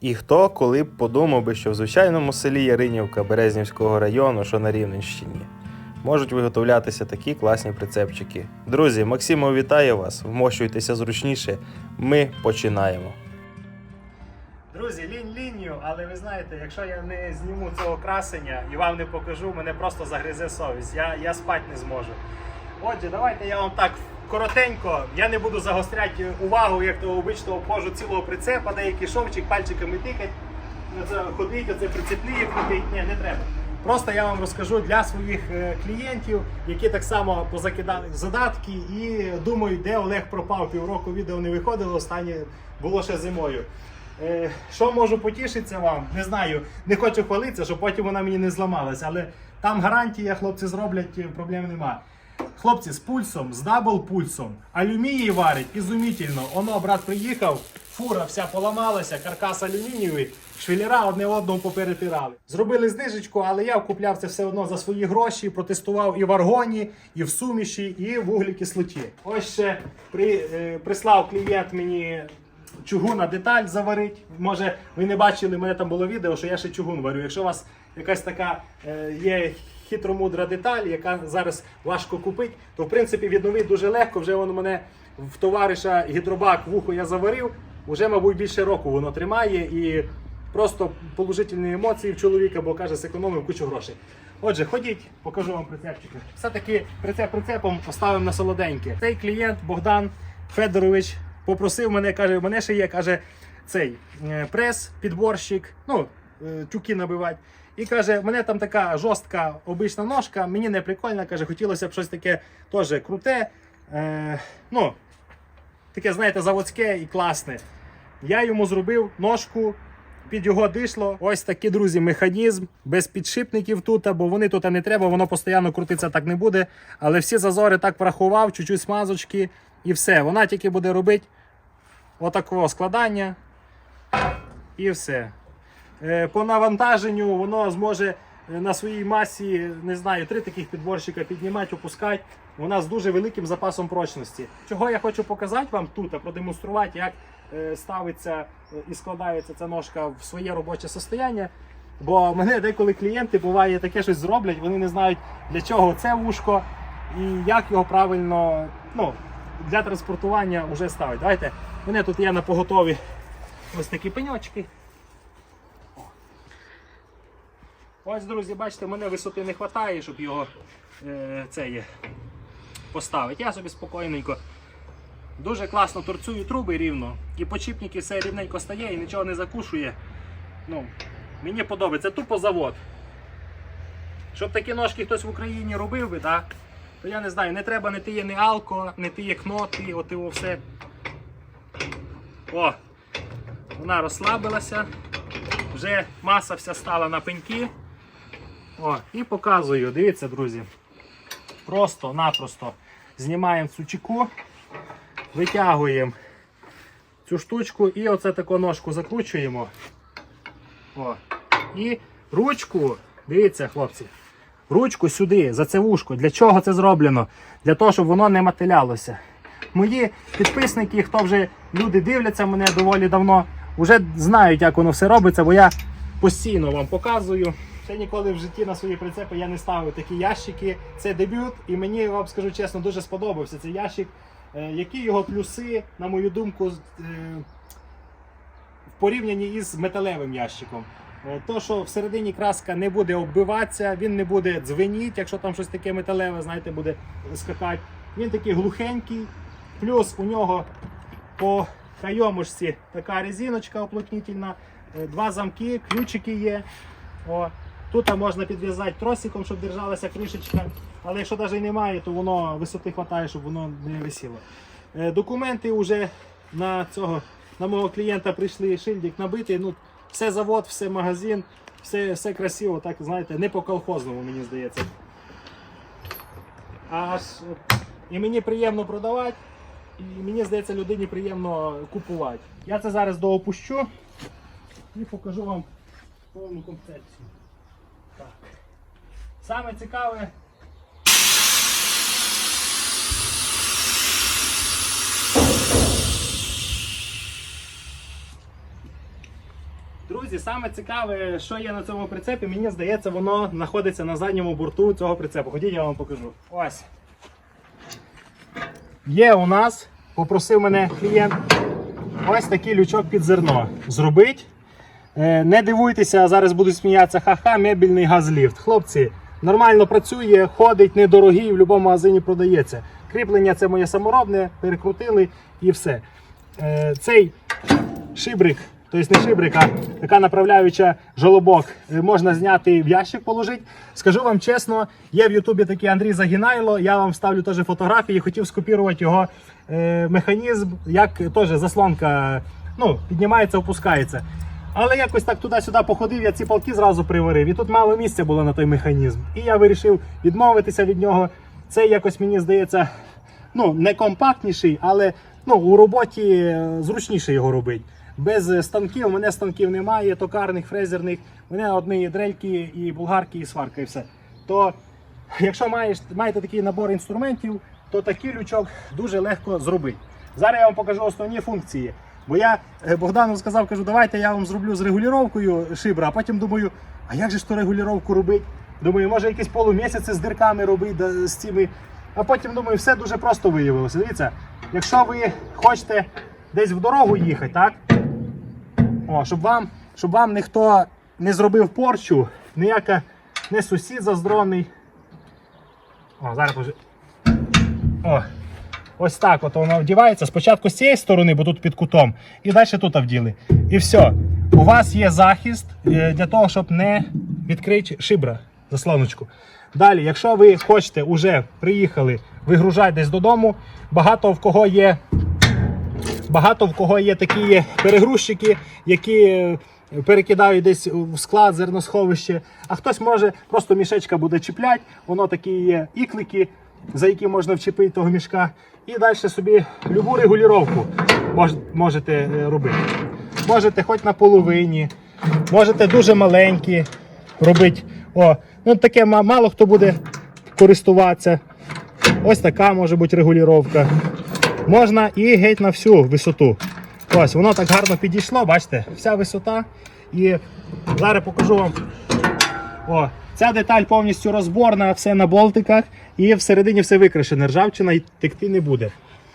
І хто коли б подумав би, що в звичайному селі Яринівка Березнівського району, що на Рівненщині, можуть виготовлятися такі класні прицепчики. Друзі, Максимо вітає вас, вмощуйтеся зручніше. Ми починаємо. Друзі, лінь лінію, але ви знаєте, якщо я не зніму цього красення і вам не покажу, мене просто загризе совість. Я, я спати не зможу. Отже, давайте я вам так коротенько, я не буду загостряти увагу, як то обично обходжу цілого прицепа, деякий шовчик пальчиками тикать, ходить, оце прицепліє, крутить. Ні, не треба. Просто я вам розкажу для своїх е, клієнтів, які так само позакидали задатки і думають, де Олег пропав. Півроку відео не виходило, останнє було ще зимою. Е, Що можу потішитися вам? Не знаю, не хочу хвалитися, щоб потім вона мені не зламалася, але там гарантія, хлопці зроблять, е, проблем нема. Хлопці з пульсом, з дабл пульсом, алюміній варить, ізумітельно. Оно, брат, приїхав, фура вся поламалася, каркас алюмінієвий, швелера одне одному поперетирали. Зробили знижечку, але я купляв це все одно за свої гроші, протестував і в аргоні, і в суміші, і в вуглекислоті. Ось ще при, е, прислав клієнт мені чугуна деталь заварить. Може, ви не бачили, мене там було відео, що я ще чугун варю. Якщо у вас якась така е, є хитромудра деталь, яка зараз важко купити, то в принципі відновити дуже легко. Вже воно мене в товариша гідробак вухо я заварив. Уже, мабуть, більше року воно тримає і просто положительні емоції в чоловіка, бо каже, зекономив кучу грошей. Отже, ходіть, покажу вам прицепчики. Все-таки прицеп прицепом поставимо на солоденьке. Цей клієнт Богдан Федорович попросив мене, каже, мене ще є, каже, цей е, прес, підборщик, ну, е, тюки набивати. І каже, в мене там така жорстка обична ножка, мені не прикольно, каже, хотілося б щось таке теж круте. Е, ну, таке, знаєте, заводське і класне. Я йому зробив ножку під його дишло. Ось такий, друзі, механізм без підшипників тут, бо вони тут не треба, воно постійно крутиться так не буде. Але всі зазори так врахував, чуть-чуть смазочки і все. Вона тільки буде робити отакого складання і все. Е, По навантаженню воно зможе е, на своїй масі, не знаю, три таких підборщика піднімати, опускати. Вона з дуже великим запасом прочності. Чого я хочу показати вам тут, а продемонструвати, як е, ставиться і складається ця ножка в своє робоче состояння. Бо мене деколи клієнти буває таке щось зроблять, вони не знають для чого це вушко і як його правильно ну, для транспортування вже ставити. Давайте, мене тут є на поготові ось такі пеньочки. Ось, друзі, бачите, мене висоти не вистачає, щоб його е, це поставити. Я собі спокійненько. Дуже класно торцюю труби рівно. І почіпники все рівненько стає і нічого не закушує. Ну, мені подобається. Тупо завод. Щоб такі ножки хтось в Україні робив би, так? то я не знаю, не треба не тиє ні алко, не тиє кноти, от його все. О! Вона розслабилася. Вже маса вся стала на пеньки. О, і показую, дивіться, друзі. Просто-напросто знімаємо цю чеку, витягуємо цю штучку і оце таку ножку закручуємо. О. І ручку, дивіться, хлопці, ручку сюди, за це вушко. Для чого це зроблено? Для того, щоб воно не мотилялося. Мої підписники, хто вже люди дивляться мене доволі давно, вже знають, як воно все робиться, бо я постійно вам показую. Ще ніколи в житті на свої прицепи я не ставив такі ящики. Це дебют, і мені вам скажу чесно, дуже сподобався цей ящик. Е, Які його плюси, на мою думку, е, в порівнянні із металевим ящиком. Е, То, що всередині краска не буде оббиватися, він не буде дзвеніти, якщо там щось таке металеве, знаєте, буде скакати. Він такий глухенький, плюс у нього по кайомушці така резиночка оплотнительна, е, два замки, ключики є. О, тут можна підв'язати тросиком, щоб держалася кришечка. Але якщо навіть немає, то воно висоти вистачає, щоб воно не висіло. Е, Документи вже на цього на мого клієнта прийшли шильдик набитий. Ну, все завод, все магазин, все, все красиво, так знаєте, не по колхозному, мені здається. Аж і мені приємно продавати, і мені здається, людині приємно купувати. Я це зараз доопущу і покажу вам повну концепцію. Саме цікаве. Друзі, саме цікаве, що є на цьому прицепі, мені здається, воно знаходиться на задньому борту цього прицепу. Ходіть, я вам покажу. Ось. Є у нас, попросив мене клієнт, ось такий лючок під зерно. Зробить. Е, Не дивуйтеся, зараз будуть сміятися, ха-ха, мебільний газліфт. Хлопці, нормально працює, ходить, недорогий, в будь-якому магазині продається. Кріплення це моє саморобне, перекрутили і все. Е, Цей шибрик, тобто не шибрик, а така направляюча жолобок, е, можна зняти в ящик положити. Скажу вам чесно, є в Ютубі такий Андрій Загінайло, я вам ставлю теж фотографії, хотів скопірувати його е, механізм, як теж заслонка ну, піднімається, опускається. Але якось так туди-сюди походив, я ці палки зразу приварив. І тут мало місця було на той механізм. І я вирішив відмовитися від нього. Це якось мені здається, ну, не компактніший, але ну, у роботі е, зручніше його робити. Без е, станків, у мене станків немає, токарних, фрезерних. У мене одні дрельки, і булгарки, і сварка, і все. То якщо маєш, маєте такий набор інструментів, то такий лючок дуже легко зробити. Зараз я вам покажу основні функції. Бо я е, Богдану сказав, кажу, давайте я вам зроблю з регулюванням шибра, а потім думаю, а як же ж ту регулювання робити? Думаю, може якісь полумісяці з дирками робити з цими. А потім думаю, все дуже просто виявилося. Дивіться, якщо ви хочете десь в дорогу їхати, так? О, щоб вам, щоб вам ніхто не зробив порчу, ніяка не сусід заздронний. О, зараз вже. О, ось так от воно вдівається. Спочатку з цієї сторони, бо тут під кутом, і далі тут вділи. І все. У вас є захист е, для того, щоб не відкрити шибра, заслоночку. Далі, якщо ви хочете, вже приїхали, вигружати десь додому, багато в кого є Багато в кого є такі перегрузчики, які е, перекидають десь в склад зерносховище, а хтось може просто мішечка буде чіпляти, воно такі є іклики, за які можна вчепити того мішка. І далі собі любу регулювання мож, можете е, робити. Можете хоч на половині, можете дуже маленькі робити. О, ну таке мало хто буде користуватися. Ось така може бути регулювання. Можна і геть на всю висоту. Ось, воно так гарно підійшло, бачите, вся висота. І зараз покажу вам. О, ця деталь повністю розборна, все на болтиках, і всередині все викрашене, ржавчина і текти не буде.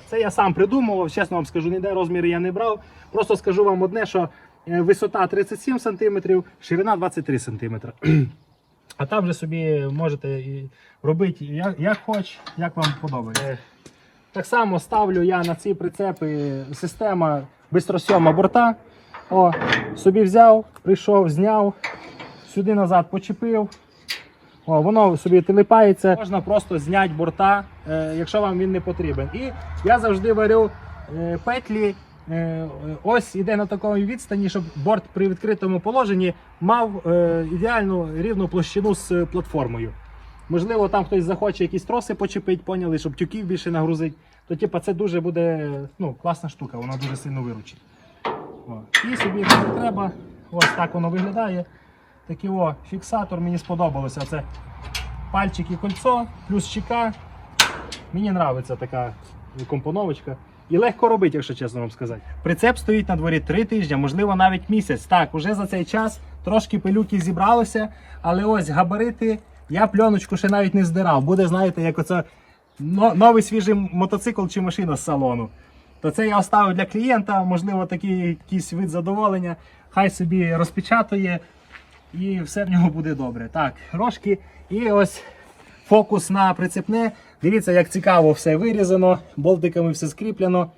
Це я сам придумував, чесно вам скажу, ніде розміри я не брав. Просто скажу вам одне, що е, висота 37 см, ширина 23 см. А там вже собі можете робити як, як хоч, як вам подобається. Так само ставлю я на ці прицепи система бистросйома борта. О, собі взяв, прийшов, зняв, сюди назад почепив. О, воно собі телепається. Можна просто зняти борта, е, якщо вам він не потрібен. І я завжди варю е, петлі. е, Ось іде на такому відстані, щоб борт при відкритому положенні мав ідеальну рівну площину з платформою. Можливо, там хтось захоче якісь троси почепити, поняли, щоб тюків більше нагрузити. То типа, це дуже буде ну, класна штука, вона дуже сильно виручить. О. І собі треба, ось так воно виглядає. Такий о, фіксатор мені сподобалося. Це пальчик і кольцо, плюс чека. Мені подобається така компоновочка. І легко робити, якщо чесно вам сказати. Прицеп стоїть на дворі 3 тижні, можливо, навіть місяць. Так, уже за цей час трошки пилюки зібралося, але ось габарити. Я пленочку ще навіть не здирав. Буде, знаєте, як оце новий свіжий мотоцикл чи машина з салону. То це я оставив для клієнта, можливо, такий якийсь вид задоволення. Хай собі розпечатує і все в нього буде добре. Так, рожки. І ось фокус на прицепне. Дивіться, як цікаво все вирізано, болтиками все скріплено.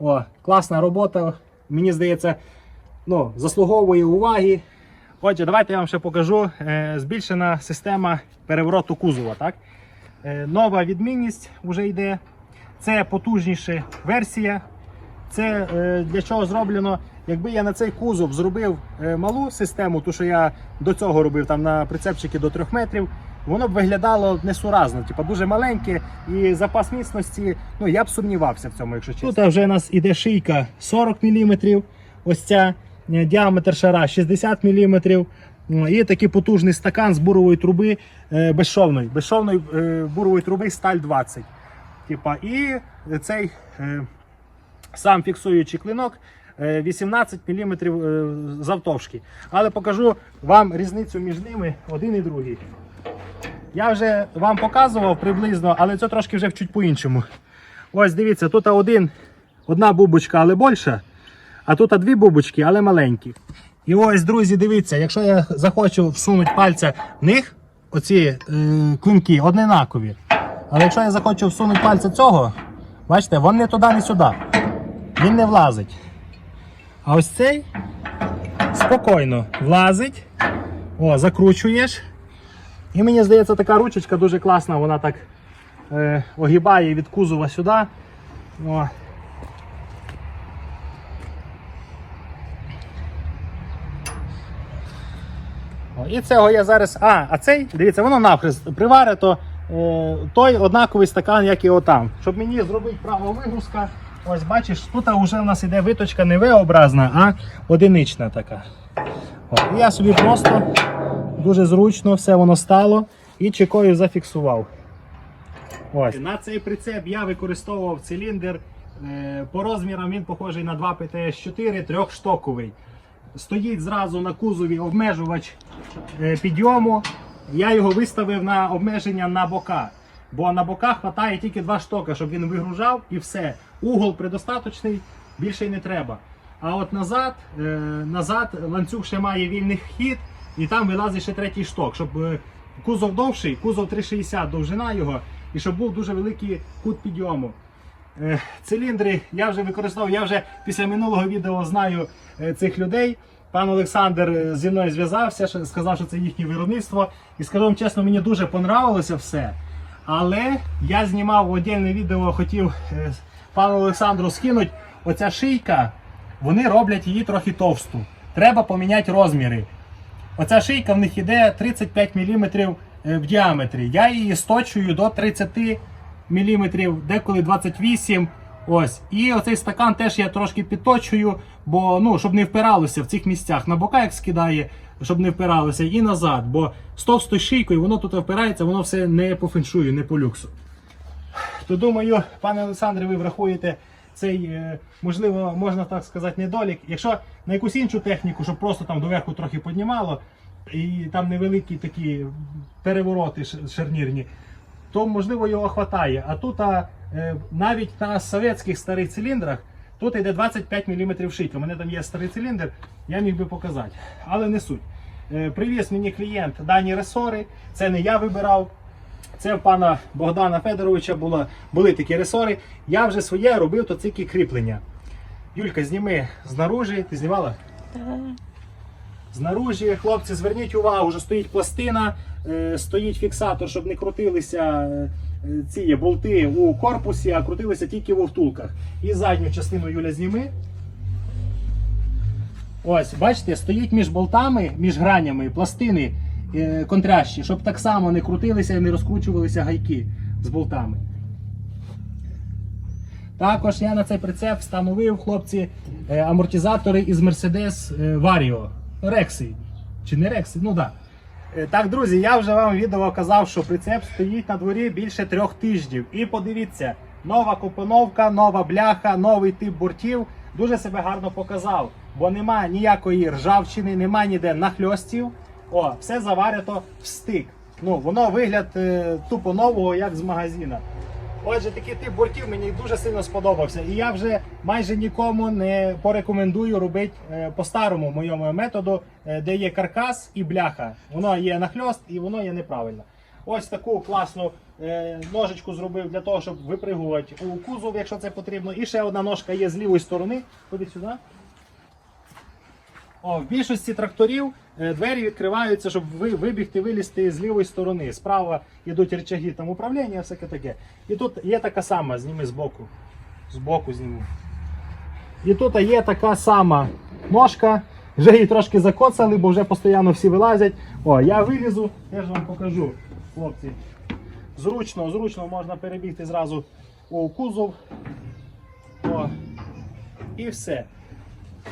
О, класна робота. Мені здається, ну, заслуговує уваги. Отже, давайте я вам ще покажу. Е, збільшена система перевороту кузова. Так? Е, нова відмінність вже йде. Це потужніша версія. Це е, для чого зроблено? Якби я на цей кузов зробив е, малу систему, ту, що я до цього робив там на прицепчики до 3 метрів, воно б виглядало несуразно, типу дуже маленьке і запас міцності. Ну я б сумнівався в цьому, якщо чесно. Тут вже у нас іде шийка 40 мм, ось ця е, діаметр шара 60 мм. І такий потужний стакан з бурової труби е, безшовної. Безшовної бурової труби сталь 20. Типа, і цей сам фіксуючий клинок 18 мм завтовшки. Але покажу вам різницю між ними один і другий. Я вже вам показував приблизно, але це трошки вже чуть по-іншому. Ось дивіться, тут один, одна бубочка, але більша, а тут дві бубочки, але маленькі. І ось, друзі, дивіться, якщо я захочу всунути пальця в них, оці е, клинки однакові. Але якщо я захочу всунути пальця цього, бачите, він не туди, не сюди. Він не влазить. А ось цей спокійно влазить. О, закручуєш. І мені здається, така ручечка дуже класна, вона так е, огибає від кузова сюди. О. О, І цього я зараз. А, а цей, дивіться, воно навхрест приварито. Е, той однаковий стакан, як і отам. Щоб мені зробити право вигрузка, ось бачиш, тут вже у нас іде виточка не V-образна, а одинична така. О, і я собі просто дуже зручно все воно стало і чекою зафіксував. Ось. На цей прицеп я використовував циліндр. Е, По розмірам він похожий на 2 ПТС-4 трьохштоковий. Стоїть зразу на кузові обмежувач е, підйому. Я його виставив на обмеження на бока. Бо на боках хватає тільки два штока, щоб він вигружав і все. Угол предостаточний, більше й не треба. А от назад, е, назад ланцюг ще має вільний хід, і там вилазить ще третій шток, щоб е, кузов довший, кузов 360 довжина його, і щоб був дуже великий кут підйому. Е, Циліндри я вже використовував, я вже після минулого відео знаю цих людей. Пан Олександр зі мною зв'язався, сказав, що це їхнє виробництво. І скажу вам чесно, мені дуже понравилося все. Але я знімав отдельне відео, хотів е, пану Олександру скинути. Оця шийка, вони роблять її трохи товсту. Треба поміняти розміри. Оця шийка в них іде 35 мм в діаметрі. Я її сточую до 30 мм, деколи 28 Ось. І оцей стакан теж я трошки підточую, бо ну, щоб не впиралося в цих місцях. На бока як скидає, щоб не впиралося, і назад. Бо з товстою шийкою воно тут впирається, воно все не по феншую, не по люксу. То думаю, пане Олександре, ви врахуєте цей, е, можливо, можна так сказати, недолік. Якщо на якусь іншу техніку, щоб просто там доверху трохи піднімало, і там невеликі такі перевороти шарнірні, то можливо його хватає. А тут е, навіть на совєтських старих циліндрах тут йде 25 мм шийка. У мене там є старий циліндр, я міг би показати. Але не суть. Е, Привіз мені клієнт дані ресори, це не я вибирав. Це в пана Богдана Федоровича було, були такі ресори. Я вже своє робив то тільки кріплення. Юлька, зніми знаружі. Ти знімала? Знаружі, хлопці, зверніть увагу, вже стоїть пластина, е, стоїть фіксатор, щоб не крутилися е, ці болти у корпусі, а крутилися тільки в втулках. І задню частину Юля зніми. Ось, бачите, стоїть між болтами, між гранями пластини е, контрящі, щоб так само не крутилися і не розкручувалися гайки з болтами. Також я на цей прицеп встановив, хлопці, е, амортизатори із Mercedes е, Vario. Рекси. Чи не Рекси? Ну так. Да. Е, Так, друзі, я вже вам відео казав, що прицеп стоїть на дворі більше трьох тижнів. І подивіться, нова купоновка, нова бляха, новий тип бортів дуже себе гарно показав. Бо нема ніякої ржавчини, нема ніде нахльостів. О, все заварято в стик. Ну, воно вигляд е, тупо нового, як з магазина. Отже, такий тип бортів мені дуже сильно сподобався. І я вже майже нікому не порекомендую робити е, по-старому моєму методу, е, де є каркас і бляха. Воно є нахльост і воно є неправильно. Ось таку класну е, ножичку зробив для того, щоб випригувати у кузов, якщо це потрібно. І ще одна ножка є з лівої сторони. Ходи сюди. О, в більшості тракторів двері відкриваються, щоб ви вибігти, вилізти з лівої сторони. Справа йдуть рычаги там управління, всяке таке. І тут є така сама, зніми з боку. З боку зніму. І тут є така сама ножка. Вже її трошки закоцали, бо вже постійно всі вилазять. О, я вилізу, теж вам покажу, хлопці. Зручно, зручно можна перебігти зразу у кузов. О, і все.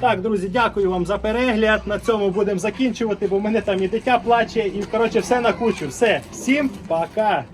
Так, друзі, дякую вам за перегляд. На цьому будемо закінчувати, бо в мене там і дитя плаче, і коротше все на кучу. Все, всім пока!